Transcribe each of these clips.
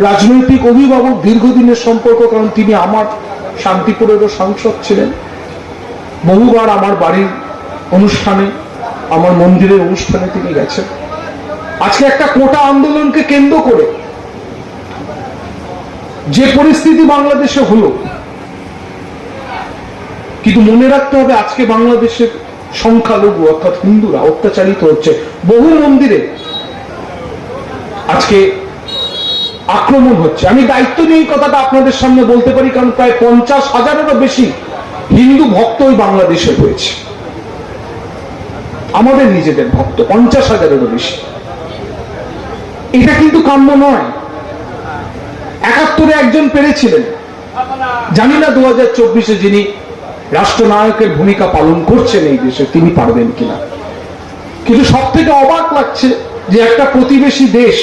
রাজনৈতিক অভিভাবক দীর্ঘদিনের সম্পর্ক, কারণ তিনি আমার শান্তিপুরেরও সাংসদ ছিলেন। বহুবার আমার বাড়ির অনুষ্ঠানে, আমার মন্দিরের অনুষ্ঠানে তিনি গেছেন। আজকে একটা কোটা আন্দোলনকে কেন্দ্র করে যে পরিস্থিতি বাংলাদেশে হলো, কিন্তু মনে রাখতে হবে আজকে বাংলাদেশের সংখ্যালঘু, অর্থাৎ হিন্দুরা অত্যাচারিত হচ্ছে। বহু মন্দিরে আজকে আক্রমণ হচ্ছে। আমি দায়িত্ব নিয়ে কথাটা আপনাদের সামনে বলতে পারি, কারণ প্রায় পঞ্চাশ হাজারেরও বেশি হিন্দু ভক্ত ওই বাংলাদেশে হয়েছে। আমাদের নিজেদের ভক্ত, পঞ্চাশ হাজারেরও বেশি। এটা কিন্তু কাম্য নয়। একাত্তরে একজন পেরেছিলেন। জানি না দু হাজার চব্বিশে যিনি রাষ্ট্রনায়কের ভূমিকা পালন করছেন এই দেশে, তিনি পারবেন কিনা। কিন্তু সব থেকে অবাক লাগছে যে একটা প্রতিবেশী দেশ,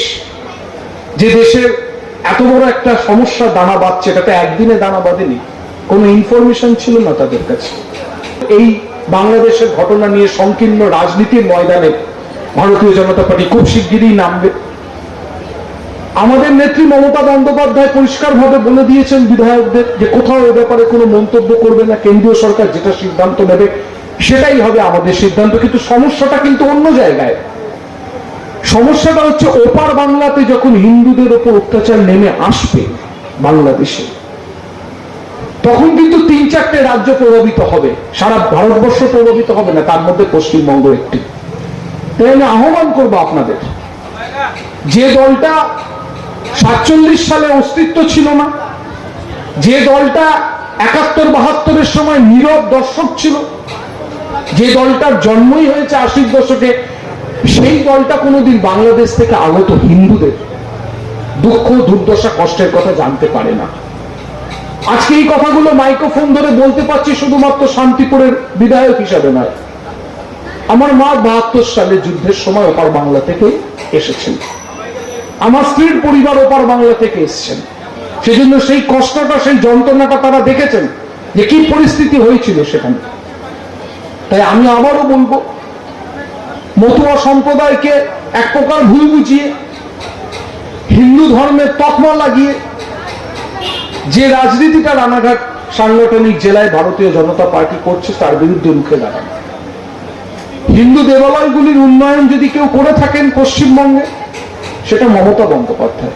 যে দেশের এত বড় একটা সমস্যা দানা বাঁধছে, এটাতে একদিনে দানা বাঁধেনি। কোনো ইনফরমেশন ছিল না তাদের কাছে। এই বাংলাদেশের ঘটনা নিয়ে সংকীর্ণ রাজনীতির ময়দানে ভারতীয় জনতা পার্টি খুব শিগগিরই নামবে। আমাদের নেত্রী মমতা বন্দ্যোপাধ্যায় পরিষ্কারভাবে বলে দিয়েছেন বিধায়কদের যে কোথাও এ ব্যাপারে কোনো মন্তব্য করবে না, কেন্দ্রীয় সরকার যেটা সিদ্ধান্ত নেবে, সেটাই হবে আমাদের সিদ্ধান্ত। কিন্তু সমস্যাটা কিন্তু অন্য জায়গায়। সমস্যাটা হচ্ছে ওপার বাংলাতে যখন হিন্দুদের ওপর অত্যাচার নেমে আসবে বাংলাদেশে, তখন কিন্তু তিন চারটে রাজ্য প্রভাবিত হবে। সারা ভারতবর্ষ প্রভাবিত হবে না, তার মধ্যে পশ্চিমবঙ্গ একটি। তাই আমি আহ্বান করব আপনাদের, যে দলটা সাতচল্লিশ সালে অস্তিত্ব ছিল না, যে দলটা একাত্তর বাহাত্তরের সময় নীরব দর্শক ছিল, যে দলটার জন্মই হয়েছে আশির দশকে সেই দলটা কোনোদিন বাংলাদেশ থেকে আগত হিন্দুদের দুঃখ, দুর্দশা, কষ্টের কথা জানতে পারে না। আজকে এই কথাগুলো মাইক্রোফোন ধরে বলতে পারছি শুধুমাত্র শান্তিপুরের বিধায়ক হিসাবে নয়। আমার মা বাহাত্তর সালে যুদ্ধের সময় ওপার বাংলা থেকে এসেছেন। আমার স্ত্রীর পরিবার ওপার বাংলা থেকে এসেছেন। সেজন্য সেই কষ্টটা, সেই যন্ত্রণাটা তারা দেখেছেন যে কি পরিস্থিতি হয়েছিল সেখানে। তাই আমি আবারও বলব মতুয়া সম্প্রদায়কে এক প্রকার ভুল বুঝিয়ে, হিন্দু ধর্মের তকমা লাগিয়ে, যে রাজনীতিটা রানাঘাট সাংগঠনিক জেলায় ভারতীয় জনতা পার্টি করছে, তার বিরুদ্ধে রুখে দাঁড়ানো। হিন্দু দেবালয়গুলির উন্নয়ন যদি কেউ করে থাকেন পশ্চিমবঙ্গে, সেটা মমতা বন্দ্যোপাধ্যায়।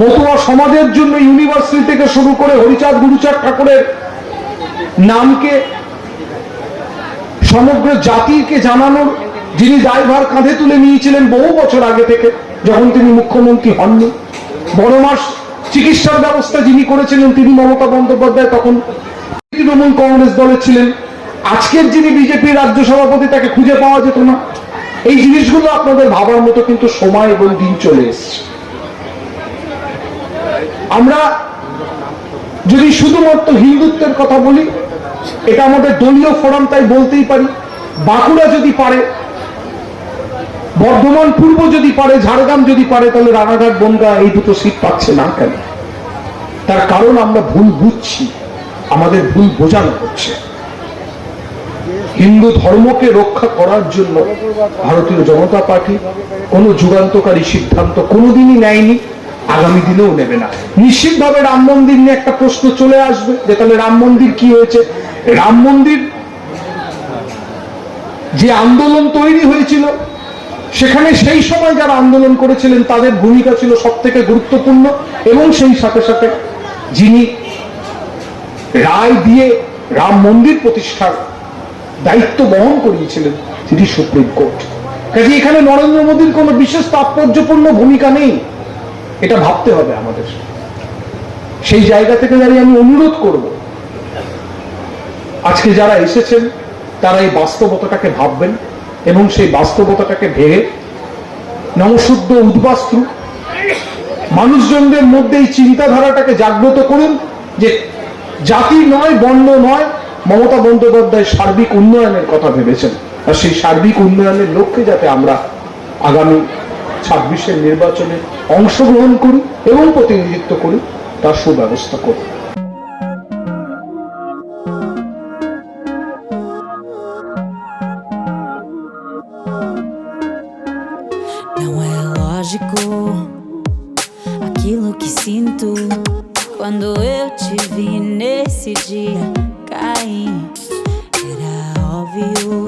মতুয়া সমাজের জন্য ইউনিভার্সিটি থেকে শুরু করে হরিচাঁদ গুরুচাঁদ ঠাকুরের নামকে, সমগ্র জাতিকে জানানোর যিনি দায়ভার কাঁধে তুলে নিয়েছিলেন বহু বছর আগে থেকে, যখন তিনি মুখ্যমন্ত্রী হননি। বড় মাস চিকিৎসার ব্যবস্থা যিনি করেছিলেন, তিনি মমতা বন্দ্যোপাধ্যায় তখন তৃণমূল কংগ্রেস দলে ছিলেন। আজকের যিনি বিজেপি রাজ্য সভাপতি, তাকে খুঁজে পাওয়া যেত না। এই জিনিসগুলো আপনাদের ভাবার মতো কিন্তু সময় এবং দিন চলে এসছে। আমরা যদি শুধুমাত্র হিন্দুত্বের কথা বলি, এটা আমাদের দলীয় ফোরাম তাই বলতেই পারি। বাঁকুড়া যদি পারে বর্ধমান পূর্ব যদি পারে, ঝাড়গ্রাম যদি পারে, তাহলে রানাঘাট, বনগা এই দুটো সিট পাচ্ছে না কেন? তার কারণ আমরা ভুল বুঝছি, আমাদের ভুল বোঝানো হচ্ছে। হিন্দু ধর্মকে রক্ষা করার জন্য ভারতীয় জনতা পার্টি কোনো যুগান্তকারী সিদ্ধান্ত কোনোদিনই নেয়নি, আগামী দিনেও নেবে না। নিশ্চিতভাবে রাম মন্দির নিয়ে একটা প্রশ্ন চলে আসবে যে, তাহলে রাম মন্দির কি হয়েছে? রাম মন্দির যে আন্দোলন তৈরি হয়েছিল সেখানে সেই সময় যারা আন্দোলন করেছিলেন, তাদের ভূমিকা ছিল সব থেকে গুরুত্বপূর্ণ এবং সেই সাথে সাথে যিনি রায় দিয়ে রাম মন্দির প্রতিষ্ঠার দায়িত্ব বহন করিয়েছিলেন, তিনি সুপ্রিম কোর্ট। কাজে এখানে নরেন্দ্র মোদীর কোনো বিশেষ তাৎপর্যপূর্ণ ভূমিকা নেই, এটা ভাবতে হবে আমাদের। সেই জায়গা থেকে দাঁড়িয়ে আমি অনুরোধ করব, আজকে যারা এসেছেন, তারা এই বাস্তবতাটাকে ভাববেন। এবং সেই বাস্তবতাটাকে ভেবে নমশুদ্ধ উদ্বাস্তু মানুষজনদের মধ্যে এই চিন্তাধারাটাকে জাগ্রত করুন যে জাতি নয়, বর্ণ নয়, মমতা বন্দ্যোপাধ্যায় সার্বিক উন্নয়নের কথা ভেবেছেন। আর সেই সার্বিক উন্নয়নের লক্ষ্যে যাতে আমরা আগামী ছাব্বিশের নির্বাচনে অংশগ্রহণ করি এবং প্রতিনিধিত্ব করি, তার সুব্যবস্থা করি Não é lógico aquilo que sinto quando eu te vi nesse dia cair. Era óbvio.